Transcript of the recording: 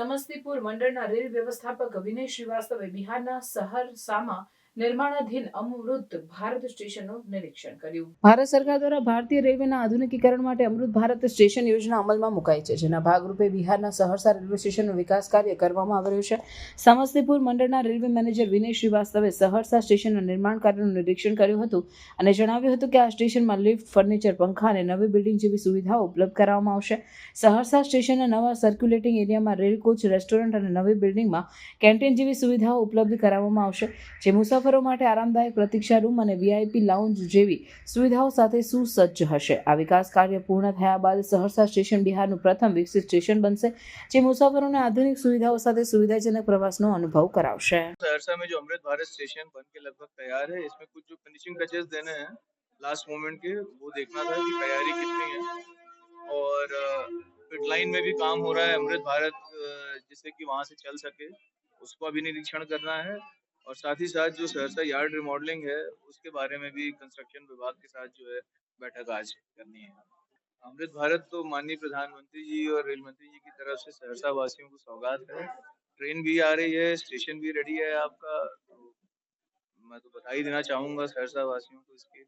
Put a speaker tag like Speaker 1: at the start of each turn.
Speaker 1: સમસ્તીપુર મંડળના રેલ વ્યવસ્થાપક વિનય શ્રીવાસ્તવે બિહારના સહરસામાં નિર્માણાધીન અમૃત ભારત સ્ટેશનનું નિરીક્ષણ કર્યું. ભારત સરકાર દ્વારા ભારતીય રેલવેના આધુનિકીકરણ માટે અમૃત ભારત સ્ટેશન યોજના અમલમાં મુકાઈ છે, જેના ભાગરૂપે બિહારના સહરસા રેલવે સ્ટેશનનું વિકાસ કાર્ય કરવામાં આવી રહ્યું છે. સમસ્તીપુર મંડળના રેલવે મેનેજર વિનય શ્રીવાસ્તવે સહરસા સ્ટેશનના નિર્માણ કાર્યનું નિરીક્ષણ કર્યું હતું અને જણાવ્યું હતું કે આ સ્ટેશનમાં લિફ્ટ, ફર્નિચર, પંખા અને નવી બિલ્ડિંગ જેવી સુવિધાઓ ઉપલબ્ધ કરાવવામાં આવશે. સહરસા સ્ટેશનના નવા સર્ક્યુલેટિંગ એરિયામાં રેલ કોચ, રેસ્ટોરન્ટ અને નવી બિલ્ડિંગમાં કેન્ટીન જેવી સુવિધાઓ ઉપલબ્ધ કરાવવામાં આવશે, જે મુસાફરો માટે આરામદાયક પ્રતીક્ષા રૂમ અને વીઆઈપી લાઉન્જ જેવી સુવિધાઓ સાથે સુસજ્જ હશે આ વિકાસ કાર્ય પૂર્ણ થયા બાદ સહરસા સ્ટેશન બિહારનું પ્રથમ વિકસિત સ્ટેશન બનશે જે મુસાફરોને આધુનિક સુવિધાઓ સાથે સુવિધાજનક પ્રવાસનો અનુભવ કરાવશે
Speaker 2: सहरसा में जो अमृत भारत स्टेशन बन के लगभग तैयार है इसमें कुछ जो फिनिशिंग टचेस देने हैं लास्ट मोमेंट के वो देखना था कि तैयारी कितनी है और फिट लाइन में भी काम हो रहा है अमृत भारत अ, जिससे कि वहाँ से चल सके उसका भी निरीक्षण करना है और साथ ही साथ जो सहरसा यार्ड रिमॉडलिंग है, उसके बारे में भी कंस्ट्रक्शन विभाग के साथ जो है बैठक आज करनी है। अमृत भारत तो माननीय प्रधानमंत्री जी और रेल मंत्री जी की तरफ़ से सहरसा वासियों को सौगात है। ट्रेन भी आ रही है, स्टेशन भी रेडी है आपका। तो मैं तो बता ही देना चाहूँगा सहरसा वासियों को इसकी।